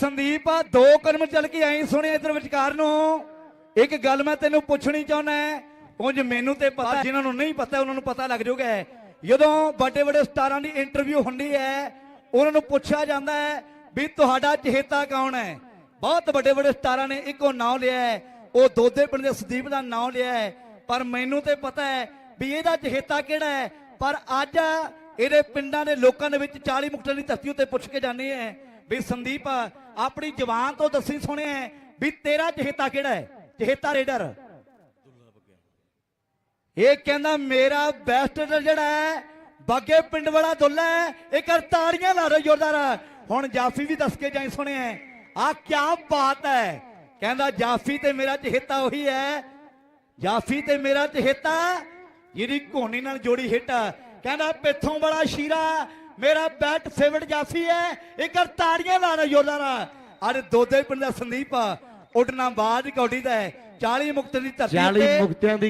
ਸੰਦੀਪ ਆ ਦੋ ਕਦਮ ਚੱਲ ਕੇ ਆਈ ਸੁਣਿਆ ਇਧਰ ਵਿਚਕਾਰ ਨੂੰ। ਇੱਕ ਗੱਲ ਮੈਂ ਤੈਨੂੰ ਪੁੱਛਣੀ ਚਾਹੁੰਦਾ ਉਂਝ ਮੈਨੂੰ ਤੇ ਪਤਾ ਜਿਨ੍ਹਾਂ ਨੂੰ ਨਹੀਂ ਪਤਾ ਉਹਨਾਂ ਨੂੰ ਪਤਾ ਲੱਗ ਜਾਊਗਾ ਜਦੋਂ ਵੱਡੇ ਵੱਡੇ ਸਟਾਰਾਂ ਦੀ ਇੰਟਰਵਿਊ ਹੁੰਦੀ ਹੈ ਉਹਨਾਂ ਨੂੰ ਪੁੱਛਿਆ ਜਾਂਦਾ ਹੈ ਵੀ ਤੁਹਾਡਾ ਚਹੇਤਾ ਕੌਣ ਹੈ? ਬਹੁਤ ਵੱਡੇ ਵੱਡੇ ਸਟਾਰਾਂ ਨੇ ਇੱਕੋ ਨਾਮ ਲਿਆ ਹੈ। ਉਹ ਦੋਦੇ ਪਿੰਡ ਦੇ ਸੰਦੀਪ ਦਾ ਨਾਮ ਲਿਆ ਹੈ। ਪਰ ਮੈਨੂੰ ਤੇ ਪਤਾ ਹੈ ਵੀ ਇਹਦਾ ਚਹੇਤਾ ਕਿਹੜਾ ਹੈ। ਪਰ ਅੱਜ ਇਹਦੇ ਪਿੰਡਾਂ ਦੇ ਲੋਕਾਂ ਦੇ ਵਿੱਚ 40 ਮੁਕਤਿਆਂ ਦੀ ਧਰਤੀ ਉੱਤੇ ਪੁੱਛ ਕੇ ਜਾਂਦੇ ਹੈ। ਵੀ ਸੰਦੀਪ, ਆਪਣੀ ਜ਼ਬਾਨ ਤੋਂ ਦੱਸੀ ਸੁਣਿਆ ਵੀ ਤੇਰਾ ਚਹੇਤਾ ਕਿਹੜਾ ਹੈ? ਚਹੇਤਾ ਰੇਡਰ। ਇਹ ਕਹਿੰਦਾ, ਮੇਰਾ ਬੈਸਟ ਜਿਹੜਾ ਹੈ, ਬਾਗੇ ਪਿੰਡ ਵਾਲਾ ਦੁੱਲਾ ਹੈ, ਇਹ ਕਰ ਤਾੜੀਆਂ ਲਾ ਰਹੇ ਜ਼ੋਰਦਾਰ। ਹੁਣ ਜਾਫੀ ਵੀ ਦੱਸ ਕੇ ਜਾਈ ਸੁਣਿਆ ਆ ਕੀ ਬਾਤ ਹੈ। ਕਹਿੰਦਾ, ਜਾਫੀ ਤੇ ਮੇਰਾ ਚਹੇਤਾ ਉਹੀ ਹੈ। ਜਾਫੀ ਤੇ ਮੇਰਾ ਚਹੇਤਾ ਜਿਹੜੀ ਘੋਣੀ ਨਾਲ ਜੋੜੀ ਹਿੱਟ ਕਹਿੰਦਾ, ਪਿੱਥੋਂ ਵਾਲਾ ਸ਼ੀਰਾ ਮੇਰਾ ਬੈਟ ਫੇਵਰਟ ਜਾਫੀ ਹੈ। ਇਹ ਕਰ ਤਾੜੀਆਂ ਲਾ ਰਹੇ ਜ਼ੋਰਦਾਰ ਅਰੇ ਦੋਦੇ ਪਿੰਡ ਦਾ ਸੰਦੀਪ ਉੱਡਣਾ ਬਾਜ ਕੌਡੀ ਦਾ ਹੈ। 40 ਮੁਕਤ ਦੀ ਧਰਤੀ 40 ਤੇ ਮੁਕਤਿਆਂ ਦੀ